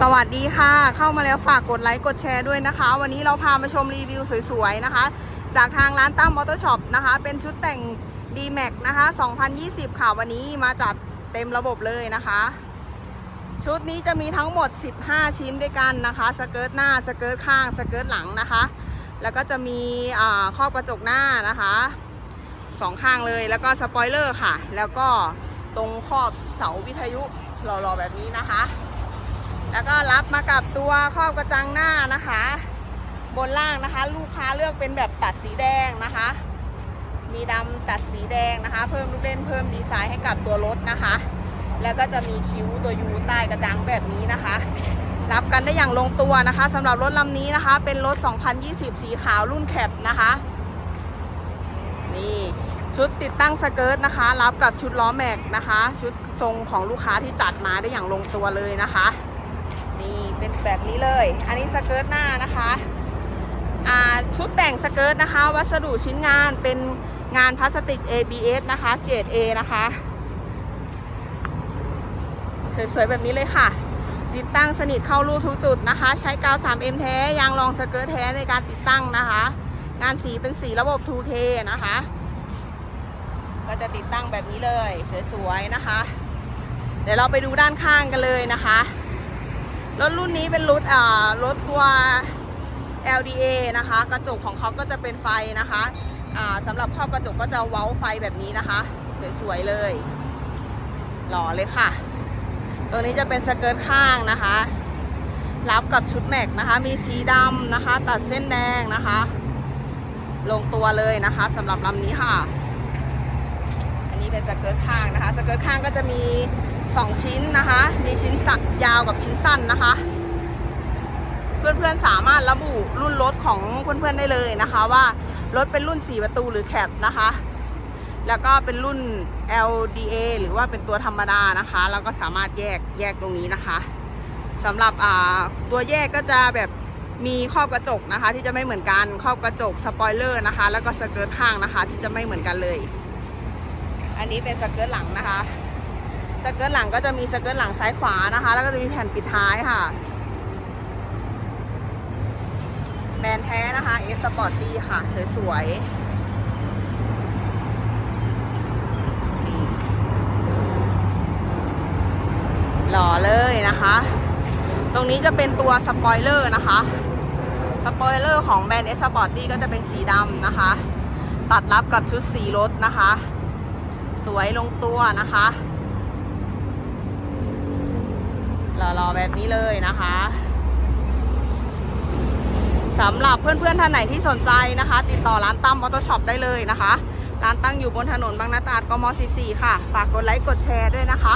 สวัสดีค่ะ เข้ามาแล้วฝากกดไลค์กดแชร์ด้วยนะคะ วันนี้เราพามาชมรีวิวสวยๆนะคะ จากทางร้านตั้มมอเตอร์ช็อปนะคะ เป็นชุดแต่ง d m a x นะคะ 2020 ค่ะ วันนี้มาจัดเต็มระบบเลยนะคะ ชุดนี้จะมีทั้งหมด 15 ชิ้นด้วยกันนะคะ สเกิร์ตหน้า สเกิร์ตข้าง สเกิร์ตหลังนะคะ แล้วก็จะมีครอบกระจกหน้านะคะสองข้างเลย แล้วก็สปอยเลอร์ค่ะ แล้วก็ตรงครอบเสาวิทยุหล่อๆแบบนี้นะคะ แล้วก็รับมากับตัวครอบกระจังหน้านะคะ บนล่างนะคะ ลูกค้าเลือกเป็นแบบตัดสีแดงนะคะ มีดำตัดสีแดงนะคะ เพิ่มลูกเล่นเพิ่มดีไซน์ให้กับตัวรถนะคะ แล้วก็จะมีคิ้วตัวยูใต้กระจังแบบนี้นะคะ รับกันได้อย่างลงตัวนะคะสำหรับรถลำนี้นะคะ เป็นรถ 2020 สีขาวรุ่นแคปนะคะนี่ชุดติดตั้งสเกิร์ตนะคะ รับกับชุดล้อแม็กนะคะ ชุดทรงของลูกค้าที่จัดมาได้อย่างลงตัวเลยนะคะ เป็นแบบนี้เลย อันนี้สเกิร์ตหน้านะคะชุดแต่งสเกิร์ตนะคะ วัสดุชิ้นงานเป็นงานพลาสติก ABS นะคะ เกรด A นะคะ สวยๆ แบบนี้เลยค่ะ ติดตั้งสนิทเข้ารูทุกจุดนะคะ ใช้กาว 3M แท้ ยางรองสเกิร์ตแท้ในการติดตั้งนะคะ งานสีเป็นสีระบบ 2K นะคะ ก็จะติดตั้งแบบนี้เลย สวยๆ นะคะ เดี๋ยวเราไปดูด้านข้างกันเลยนะคะ รถรุ่นนี้เป็นรถอ่ารถตัว LDA นะคะ กระจกของเขาก็จะเป็นไฟนะคะอ่าสำหรับครอบกระจกก็จะเว้าไฟแบบนี้นะคะ สวยๆเลยหล่อเลยค่ะ ตัวนี้จะเป็นสเกิร์ตข้างนะคะ รับกับชุดแม็กนะคะ มีสีดำนะคะ ตัดเส้นแดงนะคะ ลงตัวเลยนะคะสำหรับลำนี้ค่ะ อันนี้เป็นสเกิร์ตข้างนะคะ สเกิร์ตข้างก็จะมี 2 ชิ้นนะคะ มีชิ้นสักยาวกับชิ้นสั้นนะคะ เพื่อนๆสามารถระบุรุ่นรถของเพื่อนๆได้เลยนะคะ ว่ารถเป็นรุ่น 4 ประตูหรือแคปนะคะ แล้วก็เป็นรุ่น LDA หรือว่าเป็นตัวธรรมดานะคะเราก็สามารถแยกแยกตรงนี้นะคะสำหรับอ่าตัวแยกก็จะแบบมีครอบกระจกนะคะ ที่จะไม่เหมือนกันครอบกระจกสปอยเลอร์นะคะ แล้วก็สเกิร์ตข้างนะคะ ที่จะไม่เหมือนกันเลย อันนี้เป็นสเกิร์ตหลังนะคะ สเกิร์ตหลังก็จะมีสเกิร์ตหลังซ้ายขวานะคะ แล้วก็จะมีแผ่นปิดท้ายค่ะ แบรนด์แท้นะคะเอสปอร์ตี้ค่ะ สวยๆ หล่อเลยนะคะ ตรงนี้จะเป็นตัวสปอยเลอร์นะคะ สปอยเลอร์ของแบรนด์เอสปอร์ตี้ก็จะเป็นสีดำนะคะ ตัดรับกับชุดสีรถนะคะ สวยลงตัวนะคะ หล่อๆแบบนี้เลยนะคะสำหรับเพื่อนๆท่านไหนที่สนใจนะคะ ติดต่อร้านตั้มมอเตอร์ช็อปได้เลยนะคะ ร้านตั้งอยู่บนถนนบางนาตราดกม 14 ค่ะ ฝากกดไลค์กดแชร์ด้วยนะคะ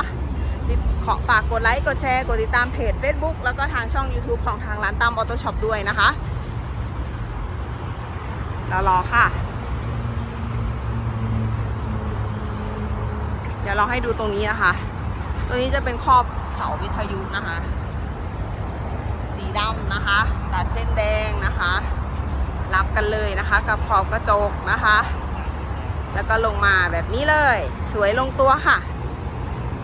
ติดขอฝากกดไลค์กดแชร์กดติดตามเพจ Facebook แล้วก็ทางช่อง YouTube ของทางร้านตั้มมอเตอร์ช็อปด้วยนะคะเรารอค่ะ เดี๋ยวเราให้ดูตรงนี้นะคะ ตัวนี้จะเป็นครอบ เสาวิทยุนะคะ สีดำนะคะตัดเส้นแดงนะคะ รับกันเลยนะคะกับขอบกระจกนะคะ แล้วก็ลงมาแบบนี้เลย สวยลงตัวค่ะ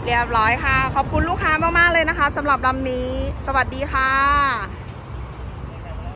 เรียบร้อยค่ะ ขอบคุณลูกค้ามากๆเลยนะคะสำหรับลำนี้ สวัสดีค่ะ